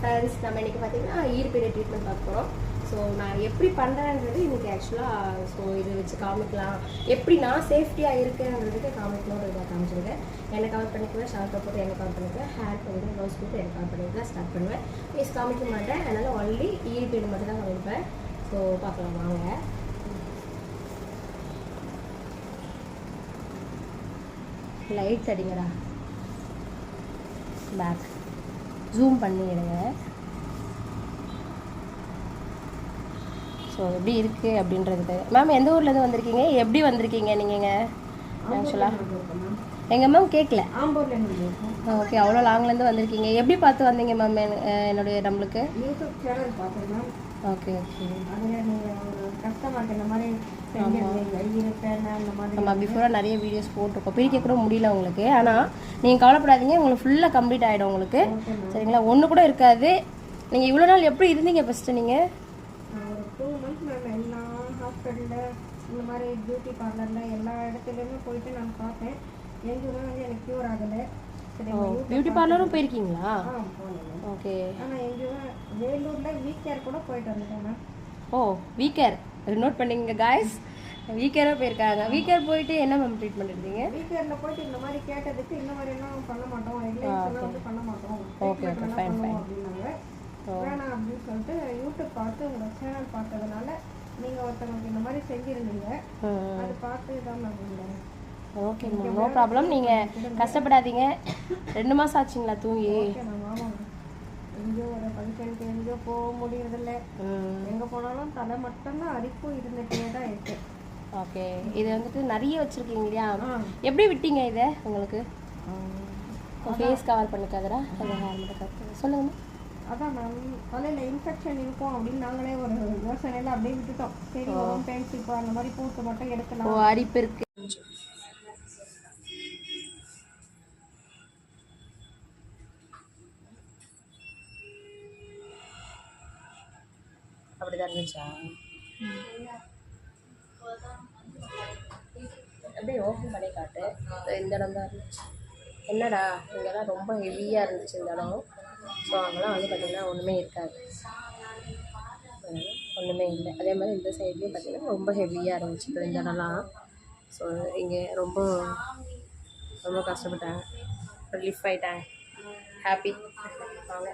Friends நம்ம இன்றைக்கி பார்த்தீங்கன்னா ஈர்ப்பீடு ட்ரீட்மெண்ட் பார்க்க போகிறோம் ஸோ நான் எப்படி பண்ணுறேன்றது இன்னைக்கு ஆக்சுவலாக ஸோ இது வச்சு காமிக்கலாம். எப்படி நான் சேஃப்டியாக இருக்கேன்றதுக்கு காமிக்கணும்னு இதை காமிச்சிருக்கேன். என்னை கவர் பண்ணிக்குவேன் ஷார்ட்டை போட்டு எனக்கு கவர் பண்ணிக்குவேன் ஹேர் போட்டு க்ளவுஸ் போட்டு எனக்கு கவர் பண்ணிட்டு தான் ஸ்டார்ட் பண்ணுவேன். ப்ளீஸ் காமிக்க மாட்டேன். அதனால் ஒன்லி ஈர்ப்பீடு மட்டும் தான் காமிப்பேன். ஸோ பார்க்கலாம் வாங்க. லைட்ஸ் அடிங்கடா. பேக் ஜூம் பண்ணி எடுங்க ஸோ எப்படி இருக்குது அப்படின்றது மேம் எந்த ஊர்லேருந்து வந்திருக்கீங்க? எப்படி வந்திருக்கீங்க நீங்கள் ஆக்சுவலாக எங்கள் மேம் கேட்கல ஓகே அவ்வளோ லாங்லேருந்து வந்திருக்கீங்க. எப்படி பார்த்து வந்தீங்க மேம் என்னுடைய நம்மளுக்கு? ஓகே ஓகே கஸ்டமருக்கு இந்த மாதிரி செஞ்சிருந்தீங்க இருப்பேன் இந்த மாதிரி நம்ம பிஃபோராக நிறைய வீடியோஸ் போட்டிருக்கோம். பிரிக்க கூட முடியல உங்களுக்கு. ஆனால் நீங்கள் கவலைப்படாதீங்க உங்களுக்கு ஃபுல்லாக கம்ப்ளீட் ஆகிடும் உங்களுக்கு. சரிங்களா? ஒன்று கூட இருக்காது. நீங்கள் இவ்வளோ நாள் எப்படி இருந்தீங்க ஃபஸ்ட்டு நீங்கள் டூ எல்லா ஹாஸ்பிட்டலில் இந்த மாதிரி பியூட்டி பார்லரில் எல்லா இடத்துலையுமே போயிட்டு நான் பார்த்தேன். எங்கேயுமே வந்து எனக்கு க்யூர் ஆகலை. பியூட்டி பார்லரும் போயிருக்கீங்களா ஓகே. ஆனால் எங்கேயுமே வேலூரில் வீக்கேர் கூட போயிட்டு வந்துட்டேன் மேம் ஓ வீக்கர் நோட் பண்ணிங்க காய்ஸ் வீக்கராக போயிருக்காங்க. வீக்கர் போயிட்டு என்ன மேம் ட்ரீட்மெண்ட் எடுத்தீங்க? வீக்கேரில் போயிட்டு இந்த மாதிரி கேட்டதுக்கு இந்த மாதிரி எல்லாம் பண்ண மாட்டோம்? எல்லாம் வந்து பண்ண மாட்டோம். ஓகே ஓகே ஃபைன் ஃபைன் வேணாம் அப்படின்னு சொல்லிட்டு யூடியூப் பார்த்து உங்கள் சேனல் பார்த்ததுனால நீங்கள் ஒருத்தவங்களுக்கு இந்த மாதிரி செஞ்சுருந்தீங்க. அது பார்த்து தான் நான் வந்தேன் ஓகே மேம் நோ ப்ராப்ளம் நீங்கள் கஷ்டப்படாதீங்க. ரெண்டு மாதம் ஆச்சுங்களா தூங்கி? எங்கேயோ ஒரு ஃபங்க்ஷனுக்கு எங்கேயோ போக முடியறதில்ல. எங்கே போனாலும் தலை மட்டும்தான் அரிப்பும் இருந்துகிட்டே தான் இருக்கு. ஓகே. இது வந்துட்டு நிறைய வச்சுருக்கீங்க இல்லையா. எப்படி விட்டீங்க இதை உங்களுக்கு? ஃபேஸ் கவர் பண்ணிக்காதரா அந்த ஹேர் மட்டும் கவர் பண்ணி சொல்லுங்க. அதான் மேம் தலையில் இன்ஃபெக்ஷன் இருக்கும் அப்படின்னு நாங்களே ஒரு யோசனையில் அப்படியே விட்டுட்டோம். சரி வரும் பெயிண்ட்ஸ் இப்போ அந்த மாதிரி பூத்து மட்டும் ஓ எடுக்கலாம் அரிப்பு இருக்கு. அப்படிதான் இருந்துச்சா? அப்படியே ஓப்பன் பண்ணி காட்டு. இந்த இடம் தான். இருந்துச்சு என்னடா இங்கெல்லாம் ரொம்ப ஹெவியாக இருந்துச்சு இந்த இடம் ஸோ அங்கெல்லாம் வந்து பார்த்திங்கன்னா ஒன்றுமே இருக்காது. ஒன்றுமே இல்லை. அதே மாதிரி இந்த சைட்லேயும் பார்த்திங்கன்னா ரொம்ப ஹெவியாக இருந்துச்சு இந்த இடம்லாம். ஸோ இங்கே ரொம்ப ரொம்ப கஷ்டப்பட்டாங்க. ரிலீஃப் ஆகிட்டாங்க ஹாப்பி வாங்க.